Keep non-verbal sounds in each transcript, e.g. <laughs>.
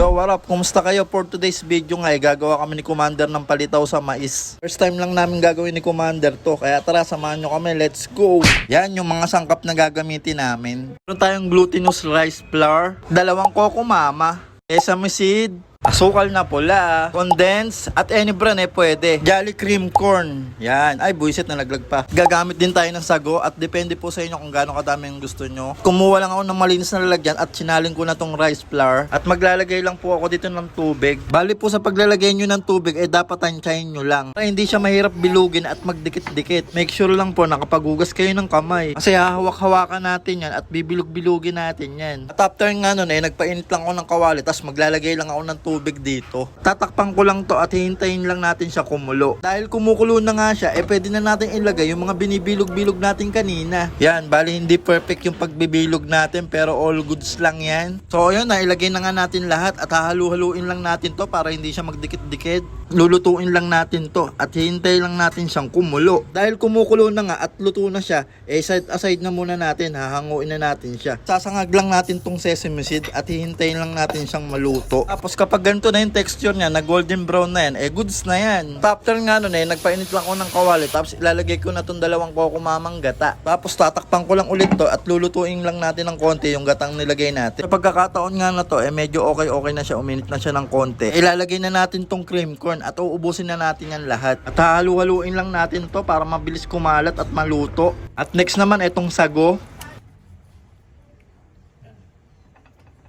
Yo, what up? Kumusta kayo? For today's video nga, gagawa kami ni Commander ng palitaw sa mais. First time lang namin gagawin ni Commander to, kaya tara, samahan nyo kami. Let's go! Yan yung mga sangkap na gagamitin namin. Meron tayong glutinous rice flour, dalawang coco mama, sesame seed, asukal na pula, condense, at any brand eh pwede. Jolly cream corn. Yan. Ay, buisit na laglag pa. Gagamit din tayo ng sago at depende po sa inyo kung gaano kadami yung gusto nyo. Kumuha lang ako ng malinis na lalagyan at sinalin ko na tong rice flour. At maglalagay lang po ako dito ng tubig. Bali po sa paglalagay nyo ng tubig, eh dapat tansyahin nyo lang. Para hindi siya mahirap bilugin at magdikit-dikit. Make sure lang po nakapaghugas kayo ng kamay. Kasi hahawak-hawakan natin yan at bibilog-bilugin natin yan. At after nga nun eh, nagpainit lang ako ng kawali tapos maglalagay lang ako ng tubig dito. Tatakpan ko lang to at hihintayin lang natin siya kumulo. Dahil kumukulo na nga siya, eh pwede na natin ilagay yung mga binibilog-bilog natin kanina. Yan, bali hindi perfect yung pagbibilog natin pero all goods lang yan. So ayun na, ilagay na nga natin lahat at hahalu-haluin lang natin to para hindi siya magdikit-dikit. Lulutuin lang natin to at hihintay lang natin siyang kumulo. Dahil kumukulo na nga at luto na siya, eh side aside na muna natin, hahanguin na natin siya. Sasangag lang natin tong sesame seed at hihintayin lang natin siyang maluto. Tapos kapag ganito na yung texture niya, na golden brown na yan, eh goods na yan. After nga nun eh, nagpainit lang ako ng kawali tapos ilalagay ko na tong dalawang koko mamang gata. Tapos tatakpan ko lang ulit to at lulutuin lang natin ng konti yung gatang nilagay natin. Sa pagkakataon nga na to, eh medyo okay-okay na siya, uminit na siya ng konti. Ilalagay na natin tong cream corn at uubusin na natin yan lahat. At hahalu-haluin lang natin to para mabilis kumalat at maluto. At next naman itong sago.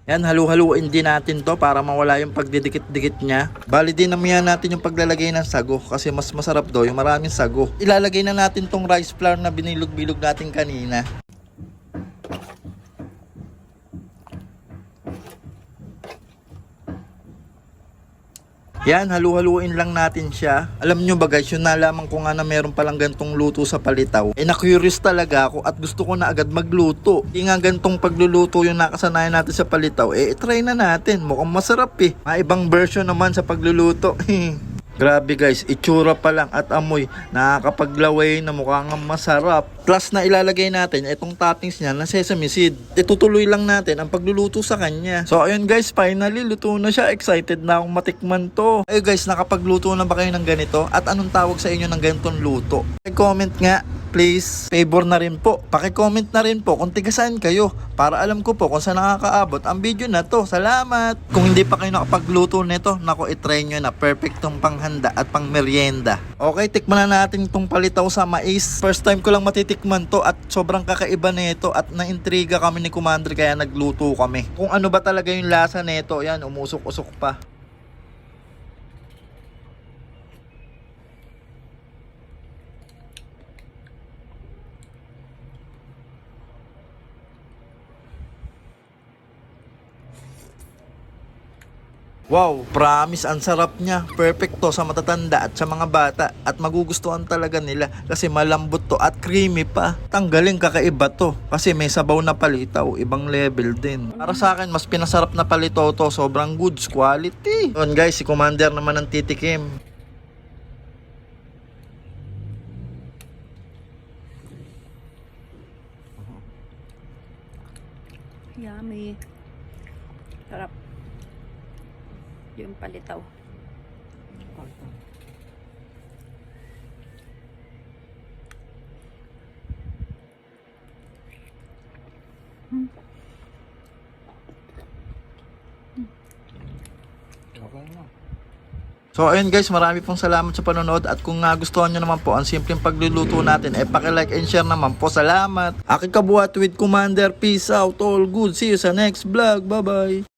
Yan, halu-haluin din natin to para mawala yung pagdidikit-dikit niya. Bali din namihan natin yung paglalagay ng sago kasi mas masarap daw yung maraming sago. Ilalagay na natin tong rice flour na binilog-bilog natin kanina. Yan, halu-haluin lang natin siya. Alam nyo ba guys, yun nalaman ko nga na meron palang gantong luto sa palitaw. Eh na-curious talaga ako at gusto ko na agad magluto. Hindi nga gantong pagluluto yung nakasanayan natin sa palitaw. Eh, try na natin. Mukhang masarap eh. May ibang version naman sa pagluluto. <laughs> Grabe guys, itsura pa lang at amoy, nakakapaglaway na mukhang masarap. Plus na ilalagay natin itong toppings niya na sesame seed. Itutuloy lang natin ang pagluluto sa kanya. So ayun guys, finally luto na siya. Excited na akong matikman to. Ayun guys, nakapagluto na ba kayo ng ganito? At anong tawag sa inyo ng ganitong luto? I-comment nga please, favor na rin po. Paki-comment na rin po kung tiga saan kayo para alam ko po kung saan nakakaabot ang video na to. Salamat! Kung hindi pa kayo nakapagluto nito, nako itry nyo na perfect tong panghanda at pang merienda. Okay, tikman na natin tong palitaw sa mais. First time ko lang matitikman to at sobrang kakaiba nito at naintriga kami ni Commander kaya nagluto kami. Kung ano ba talaga yung lasa nito, yan, umusok-usok pa. Wow, promise ang sarap niya. Perfecto sa matatanda at sa mga bata at magugustuhan talaga nila kasi malambot to at creamy pa. Tanggaling kakaiba to kasi may sabaw na palitaw, ibang level din. Para sa akin, mas pinasarap na palitaw to, sobrang goods quality. Yun guys, si Commander naman ang titikim. Yummy. Sarap. Yung palitaw. So ayun guys, marami pong salamat sa panonood at kung nagustuhan nyo naman po ang simpleng pagluluto natin, eh paki-like and share naman po. Salamat! Aking kabuhat with Commander. Peace out, all good. See you sa next vlog. Bye-bye!